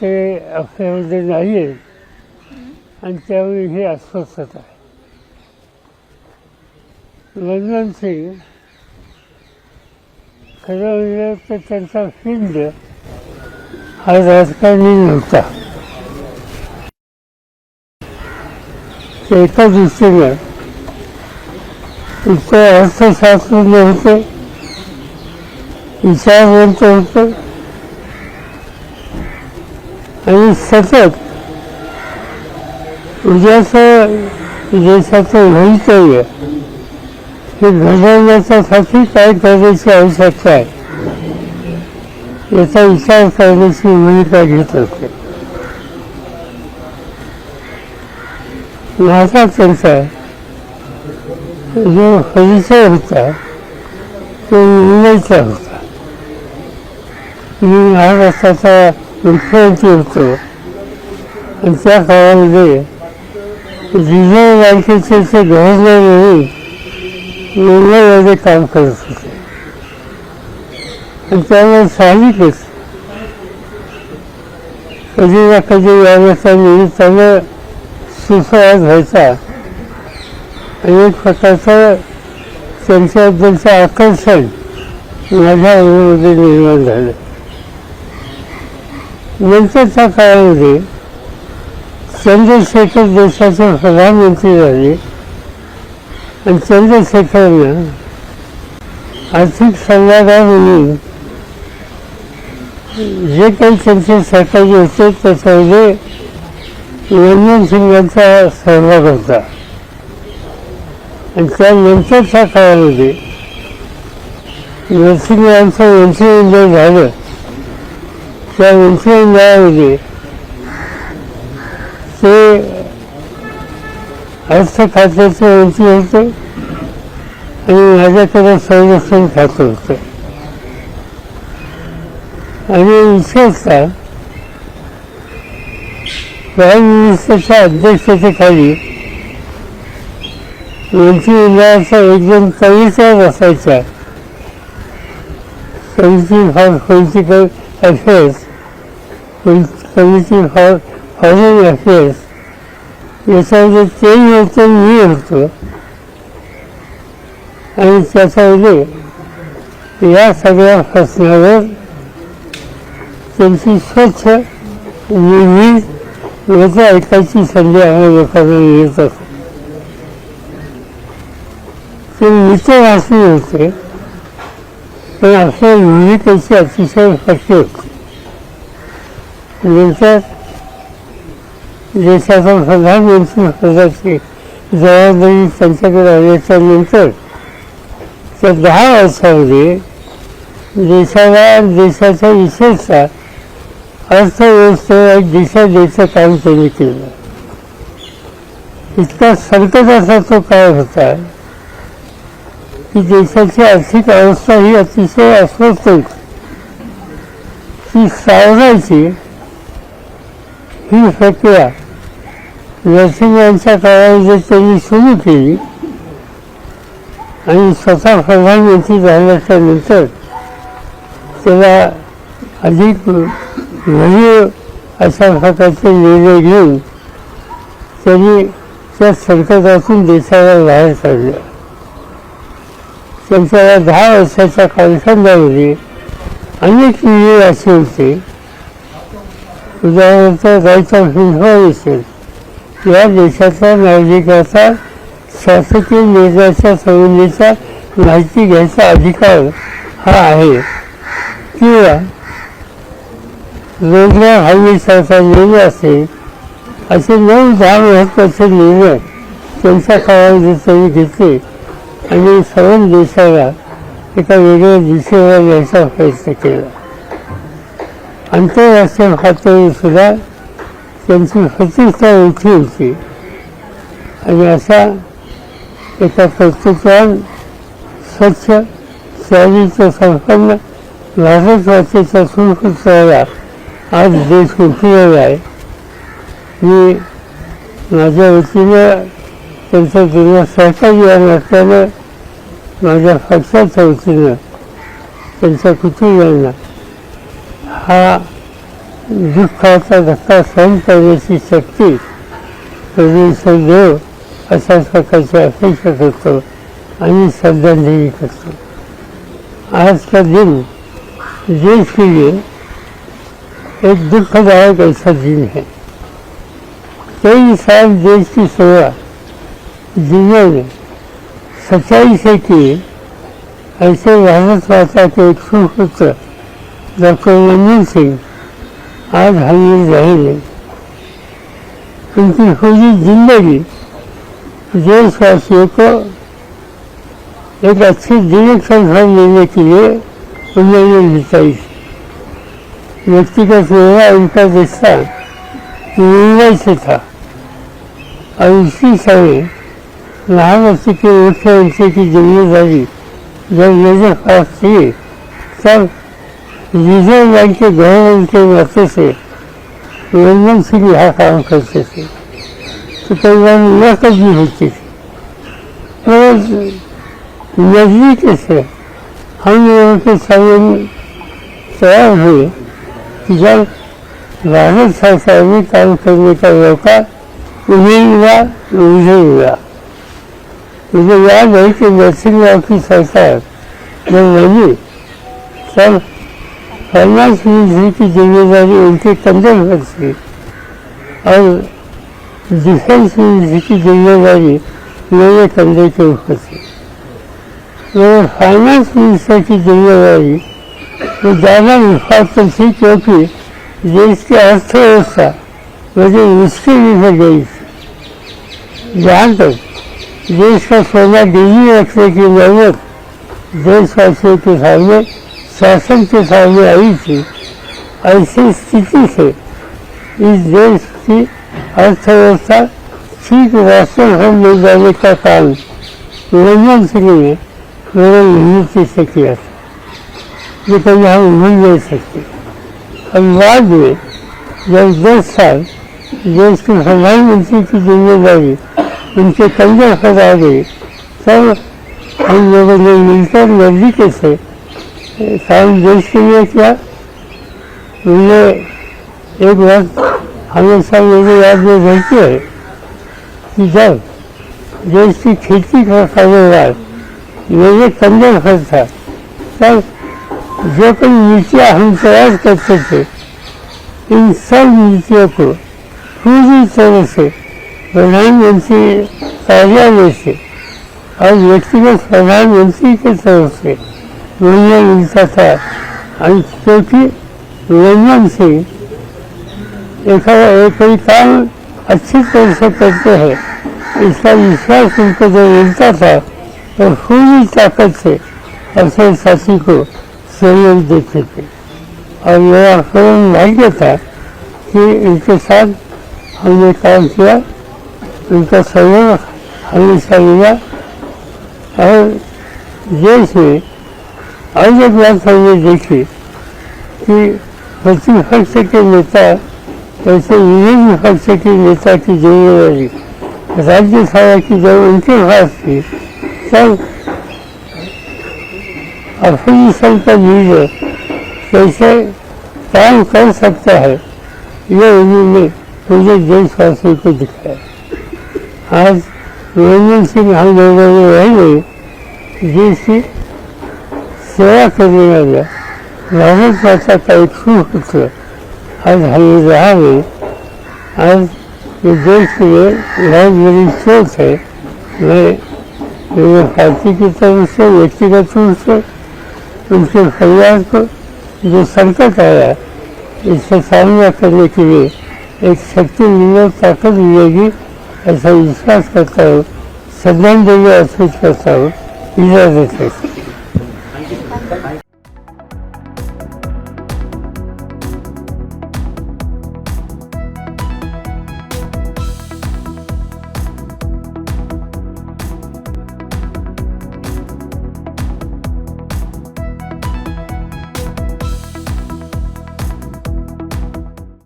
ते आपल्यामध्ये नाही आहे आणि त्यावेळी ही अस्वस्थता आहे. मनमोहन सिंग खरं म्हणजे तर त्यांचा फिंड हा राजकारणी नव्हता. एका दृष्टीनं इतकं अर्थशास्त्रज्ञ होते विचारवंत होते आणि सतत. उद्याचं देशाचं भवितव्य हे घडवण्याच्यासाठी काय करण्याची आवश्यकता आहे? याचा विचार करण्याची भूमिका घेत असते माझा त्यांचा जो परिचय होता तो मुंबईचा होता. मी महाराष्ट्राचा मुख्यमंत्री होतो आणि त्या काळामध्ये रिझर्व्ह बँकेचे ते गव्हर्नर म्हणून मुंबईमध्ये काम करत होते आणि त्यामुळे साहजिकच कधी ना कधी यावेळेचा निमित्तानं सुसंवाद व्हायचा आणि एक प्रकारचं त्यांच्याबद्दलचं आकर्षण माझ्या मनामध्ये निर्माण झालं नंतरच्या काळामध्ये चंद्रशेखर देशाचे प्रधानमंत्री झाले. आणि चंद्रशेखरनं आर्थिक सल्लागार म्हणून जे काही त्यांचे सहकारी होते त्याच्यामध्ये मनमोहन सिंगांचा सहभाग होता. आणि त्यानंतरच्या काळामध्ये नरसिंह यांचं मंत्रिमंडळ झालं. त्या मंत्रिमंडळामध्ये ते अर्थ खात्याचे मंत्री होते. आणि माझ्याकडे संरक्षण खातं होतं. आणि विशेषतः प्राईम मिनिस्टरच्या अध्यक्षतेखाली मंत्रिमंडळाचा एकदम कविता असायचा समिती फॉर पॉलिटिकल अफेअर्स कवीची फॉर फॉरेन अफेअर्स याच्यामध्ये तेही होतं मी होतो आणि त्याच्यामध्ये या सगळ्या प्रश्नावर त्यांची स्वच्छ निर्भीड लोक ऐकायची संधी आम्हाला लोकांना मिळत असतो. ते मित्र वाचले होते पण आपल्या भूमिकेची अतिशय पक्की होते. नंतर देशाचा प्रधानमंत्री पदाची जबाबदारी त्यांच्याकडे आल्याच्यानंतर त्या दहा वर्षामध्ये देशाला देशाच्या विशेषतः अर्थव्यवस्थेला एक दिशा द्यायचं काम त्यांनी केलं इतका संकटाचा तो काळ होता की देशाची आर्थिक अवस्था ही अतिशय अस्वस्थ होती ती सावरायची ही प्रक्रिया नरसिंहांच्या काळामध्ये त्यांनी सुरू केली. आणि स्वतः प्रधानमंत्री झाल्याच्यानंतर त्याला अधिक भरीव अशा प्रकारचे निर्णय घेऊन त्यांनी त्या संकटातून देशाला बाहेर काढलं. त्यांच्या दहा वर्षाच्या कालखंडामध्ये अनेक निर्णय असे होते. उदाहरणार्थ राईट ऑफ इन्फॉर्मेशन या देशाच्या नागरिकाचा शासकीय निर्णयाच्या संबंधीचा माहिती घ्यायचा अधिकार हा आहे किंवा रोजगार हमीसारखा निर्णय असेल असे नऊ दहा महत्त्वाचे निर्णय त्यांच्या काळामध्ये त्यांनी घेतले आणि सर्व देशाला एका वेगळ्या दिशेला न्यायचा प्रयत्न केला. आंतरराष्ट्रीय पातळीवर सुद्धा त्यांची प्रतिष्ठा उठी होती. आणि असा एका प्रत्येकान स्वच्छ शहरीचं संपन्न भारतवासीचा सुपुत्राला आज देश उठलेला आहे. मी माझ्या वतीनं त्यांचं सहकारी या नसल्यानं माझ्या पक्षाच्या वतीनं त्यांच्या कुटुंबियांना हा दुःखाचा धक्का सहन करण्याची शक्ती प्रदेश देव अशा प्रकारची अपेक्षा करतो आणि श्रद्धांजली करतो. आज का दिन देश के लिए एक दुखदायक ऐसा दिन है कई साल देश की सेवा जिन्होंने सच्चाई से की ऐसे भारत माता के एक सुपुत्र दाखवण्याचे आज हमें रहेंगे उनकी पूरी जिंदगी देशवासियों को एक अच्छी डायरेक्शन लेने के लिए उन्होंने बिताई थी व्यक्तिगत मेरा उनका रिश्ता मुंबई से था। और इसी समय महाराष्ट्र के मुख्यमंत्री की जिम्मेदारी जब मेरे पास थी तब रिजर्व बैंक के गवर्नर के नाते से मनमोहन सिंह यहाँ काम करते थे तो. कई बार मुलाकात भी होती. थी और नजदीक से हम लोगों के सामने तैयार हुए कि जब भारत सरकार में काम करने का मौका उन्हें मिला मुझे मिला मुझे याद है कि नरसिंह की सरकार जब बनी तब फाइनेंस मिनिस्ट्री की ज़िम्मेदारी उनके कंधे पर थी और डिफेंस मिनिस्ट्री की ज़िम्मेदारी मेरे कंधे के ऊपर थी मेरे फाइनेंस मिनिस्टर की ज़िम्मेदारी वो ज़्यादा मुफात थी क्योंकि देश की अर्थव्यवस्था मुझे मुश्किल में गई थी जहाँ तक देश का सोना गिरवी रखने की ज़रूरत देशवासियों के सामने शासन के सामने आई थी, ऐसी स्थिति से इस देश की अर्थव्यवस्था ठीक रास्ते पर ले जाने का काम मनमोहन सिंह ने मेरे नियुक्ति से किया था लेकिन हम भूल नहीं सकते। हम बाद में जब दस साल देश के प्रधानमंत्री की ज़िम्मेदारी उनके कंधे पर आ गई, तब हम लोगों ने मिलकर नज़दीक से काम देश के लिए किया उनने एक बात हमेशा मेरे याद में रहती है कि जब देश की खेती का कारोबार मेरे कंधे पर था तब जो कोई नीतियाँ हम तैयार करते थे इन सब नीतियों को पूरी तरह से प्रधानमंत्री कार्यालय से और व्यक्तिगत प्रधानमंत्री की तरफ से म्हणजे विकास आहे आणि शेवटी मनमोहन एखादा एक कोई काम अच्छी तरह से करते हैं इसका विश्वास उनको जो मिलता था तो पूरी ताकत से अपने साथी को सहयोग देते थे और मेरा पूर्ण भाग्य था कि इनके साथ हमने काम किया उनका सहयोग हमेशा मिला और देश में और एक बात हमने देखी कि प्रतिपक्ष के नेता ऐसे विभिन्न पक्ष के नेता की ज़िम्मेदारी राज्यसभा की जब उनके पास थी तब अपोजिशन का लीडर कैसे काम कर सकता है, ये उन्होंने पूरे देशवासियों को दिखाया। आज मनमोहन सिंह हम लोगों ने रहेंगे देश की भारत माता का एक सुपुत्र आज हमें रहा है आज ये देश के लिए बहुत बड़ी सोच है। मैं मेरे पार्टी की तरफ़ से, व्यक्तिगत रूप से, उनके परिवार को जो संकट आया, इससे सामना करने के लिए एक शक्ति मिले ताकत मिलेगी, ऐसा विश्वास करता हूँ। श्रद्धांजलि अर्पित करता हूँ। इजाज़त है। Bye.